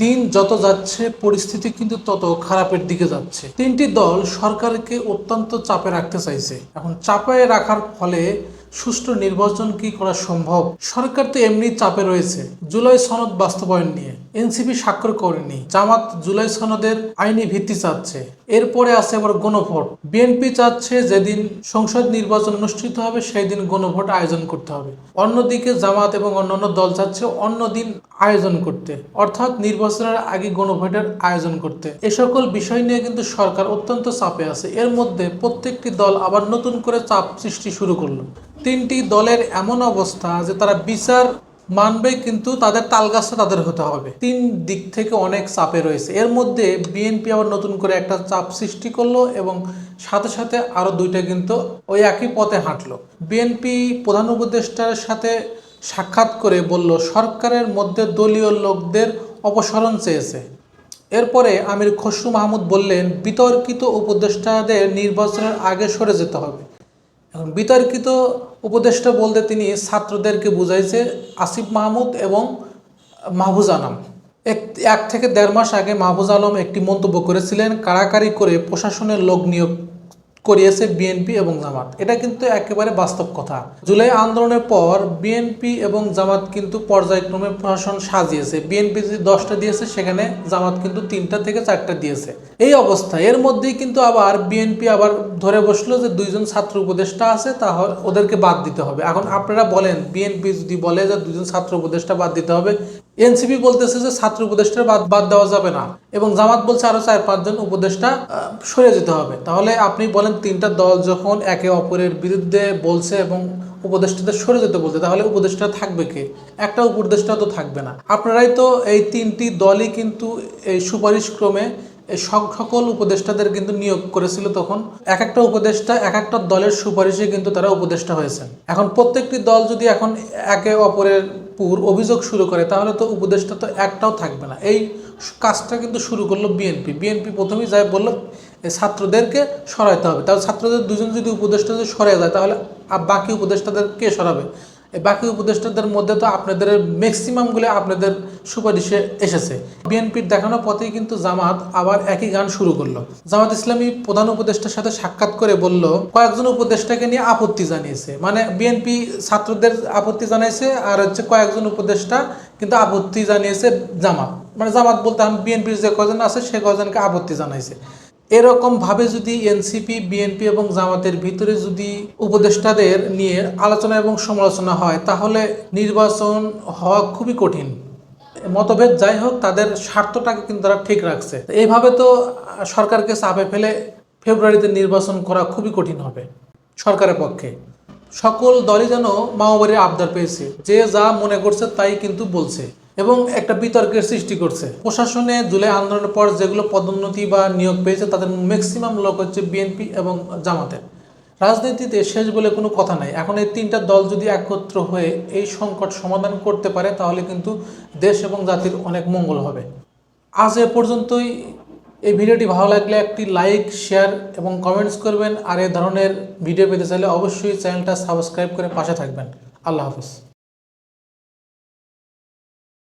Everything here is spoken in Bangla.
দিন যত যাচ্ছে, পরিস্থিতি কিন্তু তত খারাপের দিকে যাচ্ছে। তিনটি দল সরকারকে অত্যন্ত চাপে রাখতে চাইছে। এখন চাপে রাখার ফলে সুষ্ঠু নির্বাচন কি করা সম্ভব? সরকার তো এমনি চাপে রয়েছে। জুলাই সনদ বাস্তবায়ন নিয়ে। এনসিপি স্বাক্ষর করেনি। জামাত জুলাই সনদের আইনি ভিত্তি চাচ্ছে। এরপরে আছে আবার গণভোট। বিএনপি চাচ্ছে যেদিন সংসদ নির্বাচন অনুষ্ঠিত হবে সেই দিন গণভোট আয়োজন করতে হবে। অন্যদিকে জামাত এবং অন্যান্য দল চাচ্ছে অন্য দিন আয়োজন করতে। অর্থাৎ নির্বাচনের আগে গণভোটের আয়োজন করতে। এ সকল বিষয় নিয়ে কিন্তু সরকার অত্যন্ত চাপে আছে। এর মধ্যে প্রত্যেকটি দল আবার নতুন করে চাপ সৃষ্টি শুরু করল। তিনটি দলের এমন অবস্থা যে তারা বিচার মানবে কিন্তু তাদের তালগাছটা তাদের হতে হবে। তিন দিক থেকে অনেক চাপে রয়েছে। এর মধ্যে বিএনপি আবার নতুন করে একটা চাপ সৃষ্টি করল এবং সাথে সাথে আরও দুইটা কিন্তু ওই একই পথে হাঁটলো। বিএনপি প্রধান উপদেষ্টার সাথে সাক্ষাৎ করে বলল, সরকারের মধ্যে দলীয় লোকদের অপসারণ চেয়েছে। এরপরে আমির খসরু মাহমুদ বললেন, বিতর্কিত উপদেষ্টাদের নির্বাচনের আগে সরে যেতে হবে। এখন বিতর্কিত উপদেষ্টা বলতে তিনি ছাত্রদেরকে বুঝাইছে আসিফ মাহমুদ এবং মাহবুজ আলম। এক এক থেকে দেড় মাস আগে মাহবুজ আলম একটি মন্তব্য করেছিলেন, কারাকারি করে প্রশাসনের লোক নিয়োগ করিয়েছে বিএনপি এবং জামাত। এটা কিন্তু একেবারে বাস্তব কথা। জুলাই আন্দোলনের পর বিএনপি এবং জামাত কিন্তু পর্যায়ক্রমে প্রশাসন সাজিয়েছে। বিএনপি যে দশটা দিয়েছে, সেখানে জামাত কিন্তু তিনটা থেকে চারটা দিয়েছে। এই অবস্থা। এর মধ্যেই কিন্তু আবার বিএনপি আবার ধরে বসল যে দুইজন ছাত্র উপদেষ্টা আছে তাহলে ওদেরকে বাদ দিতে হবে। এখন আপনারা বলেন, বিএনপি যদি বলে যে দুজন ছাত্র উপদেষ্টা বাদ দিতে হবে এনসিপি বলতেছে যে ছাত্র উপদেষ্টা বাদ বাদ দেওয়া যাবে না। এবং জামাত বলছে আরও চার, পাঁচজন উপদেষ্টা সরে যেতে হবে। তাহলে আপনি বলেন তিনটা দল যখন একে অপরের বিরুদ্ধে বলছে এবং উপদেষ্টাদের সরে যেতে বলছে, তাহলে উপদেষ্টা থাকবে কে? একটা উপদেষ্টা তো থাকবে না। আপনারাই তো এই তিনটি দলই কিন্তু এই সুপারিশ ক্রমে সকল উপদেষ্টাদের কিন্তু নিয়োগ করেছিল তখন। এক একটা উপদেষ্টা, এক একটা দলের সুপারিশে কিন্তু তারা উপদেষ্টা হয়েছেন। এখন প্রত্যেকটি দল যদি এখন একে অপরের পুর অভিযোগ শুরু করে, তাহলে তো উপদেষ্টা তো একটাও থাকবে না। এই কাজটা কিন্তু শুরু করল বিএনপি। বিএনপি প্রথমেই যাই বলল ছাত্রদেরকে সরাইতে হবে। তাহলে ছাত্রদের দুজন যদি উপদেষ্টা যদি সরে যায়, তাহলে আর বাকি উপদেষ্টাদের কে সরাবে? বাকি উপদেষ্টাদের মধ্যে তো আপনাদের ম্যাক্সিমামগুলো আপনাদের সুপারিশে এসেছে। বিএনপির দেখানো পথেই কিন্তু জামাত আবার একই গান শুরু করল। জামাত ইসলামী প্রধান উপদেষ্টার সাথে সাক্ষাৎ করে বলল, কয়েকজন উপদেষ্টাকে নিয়ে আপত্তি জানিয়েছে। মানে বিএনপি ছাত্রদের আপত্তি জানাইছে আর হচ্ছে কয়েকজন উপদেষ্টা কিন্তু আপত্তি জানিয়েছে জামাত। মানে জামাত বলতে বিএনপির যে কজন আছে, সে কজনকে আপত্তি জানাইছে। এরকম ভাবে যদি এনসিপি, বিএনপি এবং জামাতের ভিতরে যদি উপদেষ্টাদের নিয়ে আলোচনা এবং সমালোচনা হয়, তাহলে নির্বাচন হওয়া খুবই কঠিন। মতভেদ যাই হোক, তাদের স্বার্থটাকে কিন্তু তারা ঠিক রাখছে। এইভাবে তো সরকারকে চাপে ফেলে ফেব্রুয়ারিতে নির্বাচন করা খুবই কঠিন হবে সরকারের পক্ষে। সকল দলই যেন মাওবাড়ির আবদার পেয়েছে। যে যা মনে করছে তাই কিন্তু বলছে। এবং একটা বিতর্কের সৃষ্টি করছে। প্রশাসনে জুলাই আন্দোলনের পর যেগুলো পদোন্নতি বা নিয়োগ পেয়েছে, তাদের ম্যাক্সিমাম লোক হচ্ছে বিএনপি এবং জামাতের। রাজনীতিতে শেষ বলে কোনো কথা নাই। এখন এই তিনটা দল যদি একত্র হয়ে এই সংকট সমাধান করতে পারে, তাহলে কিন্তু দেশ এবং জাতির অনেক মঙ্গল হবে। আজ এ পর্যন্তই। এই ভিডিওটি ভালো লাগলে একটি লাইক শেয়ার এবং কমেন্টস করবেন। আর এ ধরনের ভিডিও পেতে চাইলে অবশ্যই চ্যানেলটা সাবস্ক্রাইব করে পাশে থাকবেন। আল্লাহ হাফিজ।